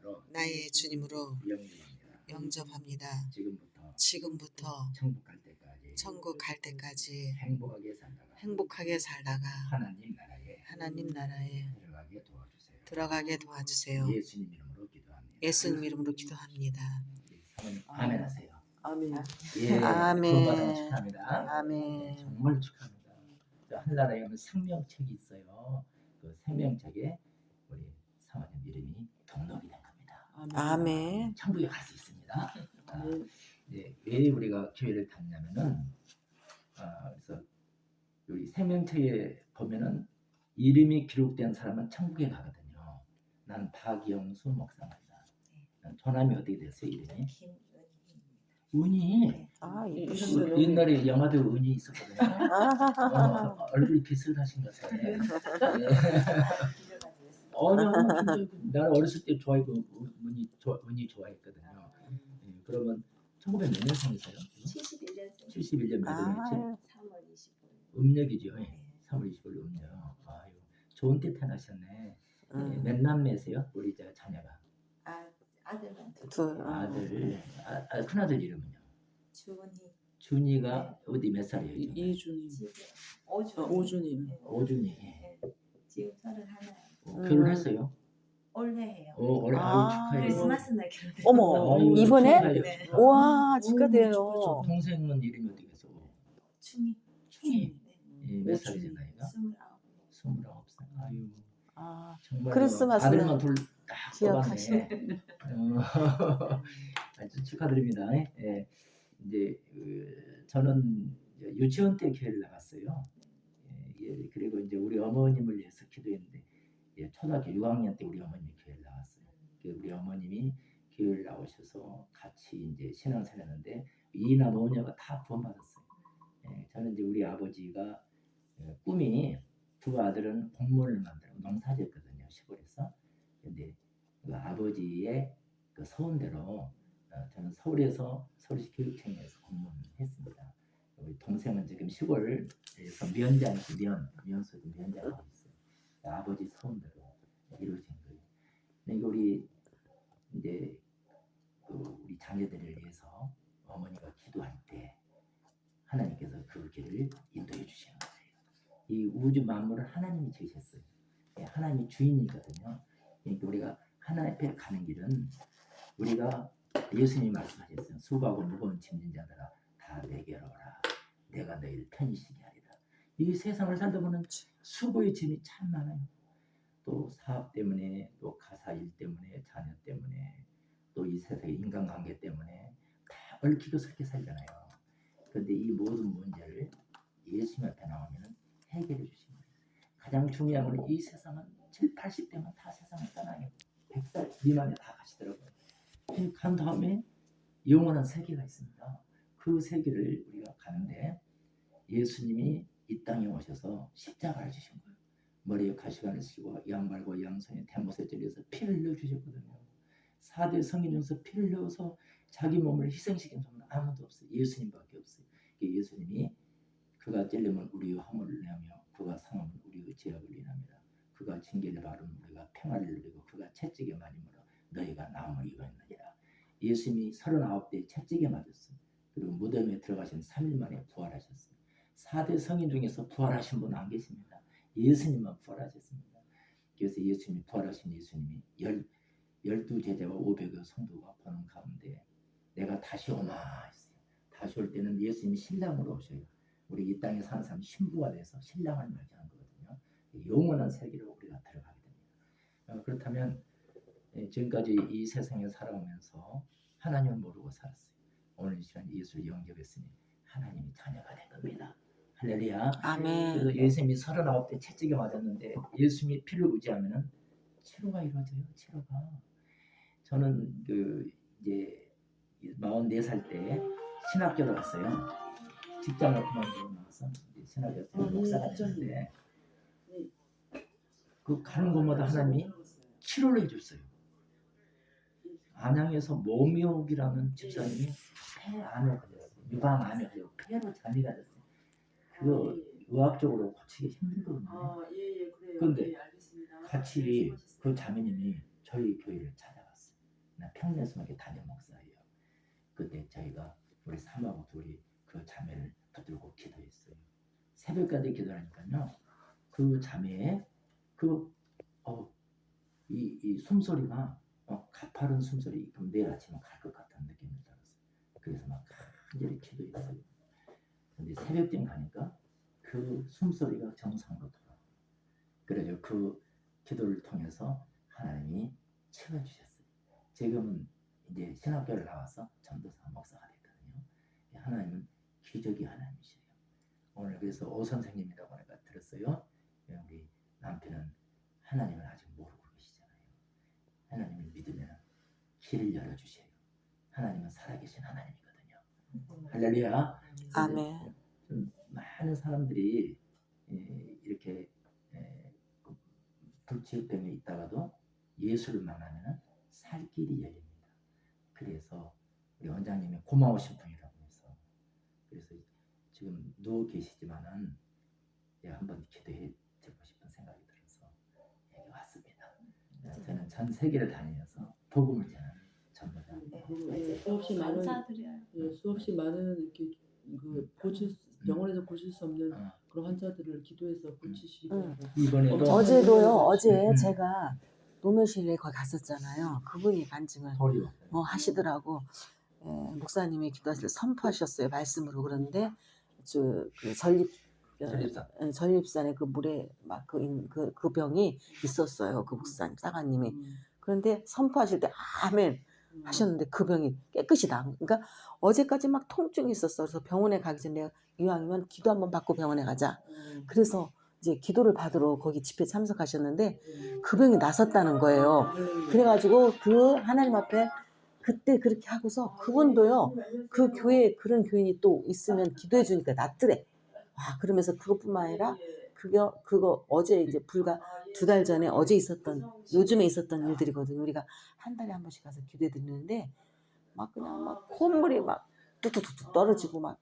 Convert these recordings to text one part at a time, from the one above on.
주님으로 나의 주님으로 영접합니다. 영접합니다. 지금부터 지금부터 천국 갈 때까지 천국 갈 때까지 행복하게 살다가 행복하게 살다가 하나님 나라에 하나님 나라에 들어가게 도와주세요. 들어가게 도와주세요. 예수님 이름으로 기도합니다. 예수님 이름으로 기도합니다. 아멘 하세요. 아멘. 예, 아멘. 축하합니다. 아멘. 정말 축하합니다. 저 한나라에 오면 생명책이 있어요. 그 생명책에 우리 사모님 이름이 등록이 된 겁니다. 아멘. 천국에 갈 수 있습니다. 아, 아멘. 네, 왜 우리가 교회를 다니냐면은 아, 그래서 우리 생명책에 보면은 이름이 기록된 사람은 천국에 가거든요. 난 박영수 목사입니다. 조남이 어떻게 됐어요 이름이? 은이 아. 이- 옛날에 영화도 은이 있었거든요. 아, 어, 얼굴이 비슷하신 것 같아요. 예. 진짜 나는 어렸을 때 좋아했고 좋아, 은이 좋아했거든요. 예, 그러면 1900몇 년생이세요? 71년생 71년 몇 아, 년이지? 3월 25일. 음력이죠. 예. 3월 25일 음력. 아유, 좋은 때 태어나셨네. 예, 음. 몇 남매세요? 우리 저 자녀가 아 아들만 둘. 둘. 아들, 아, 아, 큰아들 이름은요? 주원이 준이가 어디 몇 살이에요? 이- 지금? 이준이. 오준. 아, 오준이. 오준이. 지금 서른 하나. 어, 음. 결혼했어요? 올해 해요. 어, 올해 아, 아유 축하해요. 크리스마스 날 결혼. 어머, 아유, 이번에? 네. 우와, 저 축하드려요. 동생은 이름이 어떻게 해서? 춤이. 춘이. 네. 예, 몇. 살이지 나이가? 스물아홉. 스물아홉 살. 아유 아, 정말 크리스마스는 아들만 둘딱 기억하시네. 어, 아주 축하드립니다. 예. 이제 그, 저는 이제 유치원 때 교회를 나갔어요. 예, 예, 그리고 이제 우리 어머님을 위해서 기도했는데 예, 초등학교 6학년 때 우리 어머님이 교회를 나왔어요. 그 우리 어머님이 교회를 나오셔서 같이 이제 신앙생활했는데 이나 모녀가 다 구원받았어요. 예, 저는 이제 우리 아버지가 예, 꿈이 두 아들은 공무원을 만들고 농사지었거든요 시골에서. 근데 그 아버지의 그 소원대로 어, 저는 서울에서 서울시 교육청에서 공무원을 했습니다. 우리 동생은 지금 시골에서 면장 면 면소 면장을 하고 있어요. 아버지 소원대로 이루어진 거예요. 근데 우리 이제 그 우리 자녀들을 위해서 어머니가 기도할 때 하나님께서 그 길을 인도해 주시는 거예요. 이 우주 만물을 하나님이 지으셨어요. 예, 하나님이 주인이거든요. 그러니까 우리가 하나님 앞에 가는 길은 우리가 예수님이 말씀하셨어요. 수고하고 무거운 짐진 자들아 다 내게로 오라. 내가 너희를 편히시게 하리라. 이 세상을 살다 보면 수고의 짐이 참 많아요. 또 사업 때문에 또 가사 일 때문에 자녀 때문에 또 이 세상의 인간관계 때문에 다 얽히고 설게 살잖아요. 그런데 이 모든 문제를 예수님 앞에 나오면 해결해 주신 거예요. 가장 중요한 건 이 세상은 7, 80대면 다 세상을 떠나요. 100살 미만에 다 가시더라고요. 그간 다음에 영원한 세계가 있습니다. 그 세계를 우리가 가는데 예수님이 이 땅에 오셔서 십자가를 주신 거예요. 머리에 가시관을 쓰고 양발과 양손에 대못에 찔려서 피를 넣어주셨거든요. 4대 성인 중에서 피를 넣어서 자기 몸을 희생시킨 사람은 아무도 없어요. 예수님밖에 없어요. 그 예수님이 그가 찔리면 우리의 허물을 내며 그가 상하면 우리의 죄악을 인합니다. 그가 징계를 받으면 우리가 평화를 누리고 그가 채찍에 맞으므로 너희가 나음을 입었느니라. 예수님이 39대 채찍에 맞았어요. 그리고 무덤에 들어가신 3일 만에 부활하셨어요. 4대 성인 중에서 부활하신 분 안 계십니다. 예수님만 부활하셨습니다. 그래서 예수님이 부활하신 예수님이 열, 열두 제자와 500여 성도가 보는 가운데 내가 다시 오마 했어요. 다시 올 때는 예수님이 신랑으로 오셔요. 우리 이 땅에 사는 사람 신부가 돼서 신랑을 맞이하는 거거든요. 영원한 세계로 우리가 들어가게 됩니다. 어, 그렇다면 예, 지금까지 이 세상에 살아오면서 하나님을 모르고 살았어요. 오늘 이 시간 예수를 영접했으니 하나님이 자녀가 된 겁니다. 할렐루야. 아멘. 그래서 예수님이 39대 채찍에 맞았는데 예수님이 피를 의지하면은 치료가 이루어져요. 치료가. 저는 그 이제 44살 때 신학교를 갔어요. 직장을 그만두고 나서 신학교 때 음, 목사가. 됐는데 그 가는 곳마다 하나님이 치료를 해줬어요. 안양에서 모미옥이라는 집사님이 폐암에 걸렸어요. 유방 걸려 폐로 잔이가 됐어요. 그거 의학적으로 고치기 힘들거든요. 아, 예, 예, 그래요. 근데 예, 알겠습니다. 같이 그 자매님이 저희 교회를 찾아갔어요. 나 평내수막의 담임 목사예요. 그때 저희가 우리 사모하고 둘이 그 자매를 붙들고 기도했어요. 새벽까지 기도하니까요. 그 자매의 그 어, 이, 이 숨소리가 어, 가파른 숨소리 그럼 내일 아침에 갈 것 같은 느낌이 들었어요. 그래서 막 간절히 기도했어요. 근데 새벽쯤 가니까 그 숨소리가 정상으로 돌아. 그래서 그 기도를 통해서 하나님이 채워주셨어요. 지금은 이제 신학교를 나와서 전도사 목사가 됐거든요. 하나님은 기적이 하나님이세요. 오늘 그래서 오 선생님이라고 내가 들었어요. 우리 남편은 하나님을 아직 모르고 계시잖아요. 하나님을 믿으면 길을 열어주세요. 하나님은 살아계신 하나님이거든요. 할렐루야. 아멘. 좀 많은 사람들이 예, 이렇게 예, 그 불치병에 있다가도 예수를 만나면 살 길이 열립니다. 그래서 우리 원장님이 고마우신 분이라고 해서 그래서 지금 누워 계시지만은 제가 한번 기도해 드리고 싶은 생각이 들어서 여기 왔습니다. 예, 저는 전 세계를 다니면서 복음을 전하는 전도자. 예, 수없이 많은 감사드려요. 예, 수없이 많은 이렇게 그 고칠 수- 병원에서 고칠 수 없는 어, 그런 환자들을 기도해서 고치시고 응. 이번에도 엄청 어제도요. 어제 음. 제가 노무실에 거기 갔었잖아요. 그분이 간증을. 뭐 하시더라고. 예, 목사님이 기도하실 때 선포하셨어요. 말씀으로 그런데 저그 전립 어, 전립선. 예, 전립선에 그 물에 막그 그, 그 병이 있었어요. 그 목사님 사관님이. 음, 그런데 선포하실 때 아멘 음. 하셨는데 그 병이 깨끗이 나. 그러니까 어제까지 막 통증이 있었어. 그래서 병원에 가기 전에 내가 이왕이면 기도 한번 받고 병원에 가자. 음. 그래서 이제 기도를 받으러 거기 집회 참석하셨는데 그 병이 나섰다는 거예요. 그래가지고 그 하나님 앞에 그때 그렇게 하고서 그분도요 그 교회에 그런 교인이 또 있으면 기도해 주니까 낫더래. 와 그러면서 그것뿐만 아니라 그거 그거 어제 이제 불과 두 달 전에 어제 있었던 요즘에 있었던 일들이거든요. 우리가 한 달에 한 번씩 가서 기도해 드리는데 막 그냥 막 콧물이 막 뚝뚝뚝뚝 떨어지고 막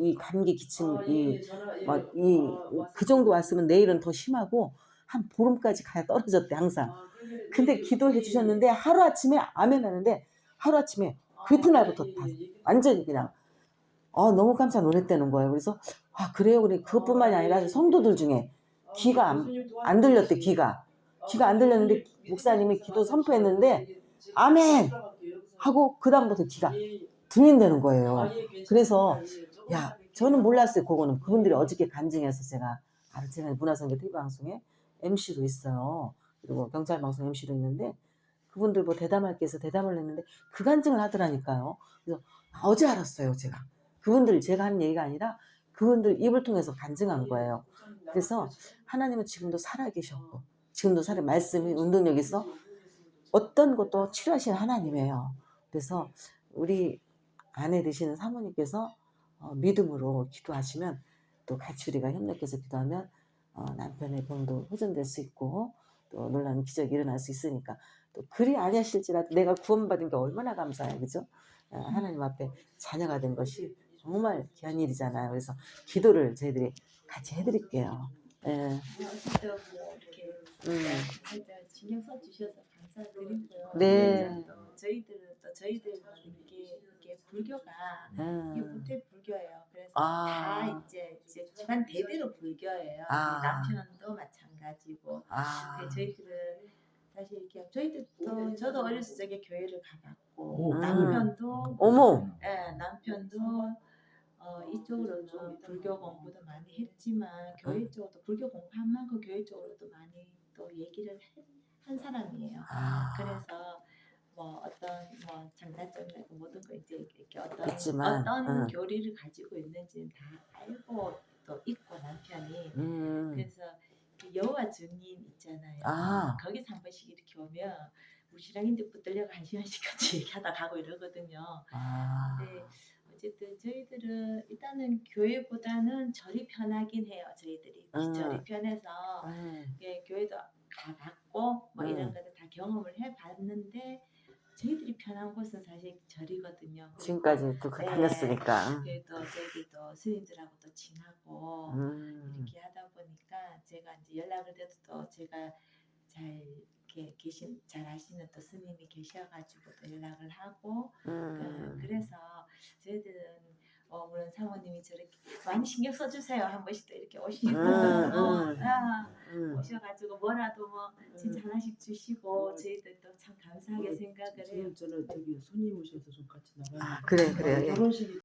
이 감기 기침 이 막 이 그 정도 왔으면 내일은 더 심하고 한 보름까지 가야 떨어졌대 항상. 근데 기도해 주셨는데 하루 아침에 아멘 하는데 하루 아침에 그 이튿날부터 다 완전히 그냥 어 너무 깜짝 놀랐다는 거예요. 그래서 아 그래요 그래 그것뿐만이 아니라 성도들 중에 귀가 안, 안 들렸대 귀가. 귀가 안 들렸는데 목사님이 기도 선포했는데 아멘! 하고 그 다음부터 귀가 들린다는 거예요. 그래서 야 저는 몰랐어요 그거는. 그분들이 어저께 간증해서 제가 제가 문화선교 TV 방송에 MC로 있어요. 그리고 경찰 방송 MC로 있는데 그분들 뭐 대담할 게 있어 대담을 했는데 그 간증을 하더라니까요. 그래서 어제 알았어요 제가. 그분들 제가 한 얘기가 아니라 그분들 입을 통해서 간증한 거예요. 그래서 하나님은 지금도 살아계셨고 지금도 살아 말씀이 운동력 있어 어떤 것도 치료하시는 하나님이에요. 그래서 우리 아내 되시는 사모님께서 어, 믿음으로 기도하시면 또 같이 우리가 협력해서 기도하면 어, 남편의 병도 호전될 수 있고 또 놀라운 기적이 일어날 수 있으니까 또 그리 아니하실지라도 내가 구원받은 게 얼마나 감사해 그죠? 어, 하나님 앞에 자녀가 된 것이 정말 귀한 일이잖아요. 그래서 기도를 저희들이 같이 해드릴게요. 예. 음. 진짜 신경 써 주셔서 감사드리고요. 네. 또 저희들은 또 저희들은 이게 이게 불교가 이게 음. 모태 불교예요. 그래서 아. 다 이제 이제 집안 대대로 불교예요. 아. 남편도 마찬가지고. 아. 근데 저희들은 사실 이렇게 저희들도 저도 어렸을 적에 교회를 가봤고 오, 음. 남편도 어머. 예, 남편도 어, 이쪽으로 좀 불교 공부도 많이 했지만 교회 음. 쪽으로도 불교 공부한 만큼 교회 쪽으로도 많이 또 얘기를 해- 한 사람이에요. 아. 그래서 뭐 어떤 뭐 장단점이나 모든 거 이제 이렇게 어떤 있지만, 어떤 응. 교리를 가지고 있는지는 다 알고 또 있고 남편이 음. 그래서 그 여호와 증인 있잖아요. 아. 거기서 한 번씩 이렇게 오면 우리 신랑인데 붙들려고 한 시간씩 같이 얘기하다 가고 이러거든요. 아. 네, 어쨌든 저희들은 일단은 교회보다는 절이 편하긴 해요. 저희들이 음. 절이 편해서 음. 예, 교회도 가봤고 뭐 이런 음. 것들 다 경험을 해봤는데 저희들이 편한 곳은 사실 절이거든요. 지금까지 또그 네. 다녔으니까. 그래도 저희들도 스님들하고도 친하고 음. 이렇게 하다 보니까 제가 이제 연락을 해도 또 제가 잘 이렇게 계신 잘 아시는 또 스님이 계셔가지고 또 연락을 하고 어, 음. 그 래서 저희들은 어, 물론 사모님이 저렇게 많이 신경 써주세요 한 번씩 또 이렇게 오시고 음, 어, 음. 아, 음. 오셔가지고 뭐라도 뭐 진짜 하나씩 주시고 저희들 또참 감사하게 어, 생각을 해요. 저는 저기 손님 오셔서 좀 같이 나가요. 아, 그래, 그래. 예. 결혼식이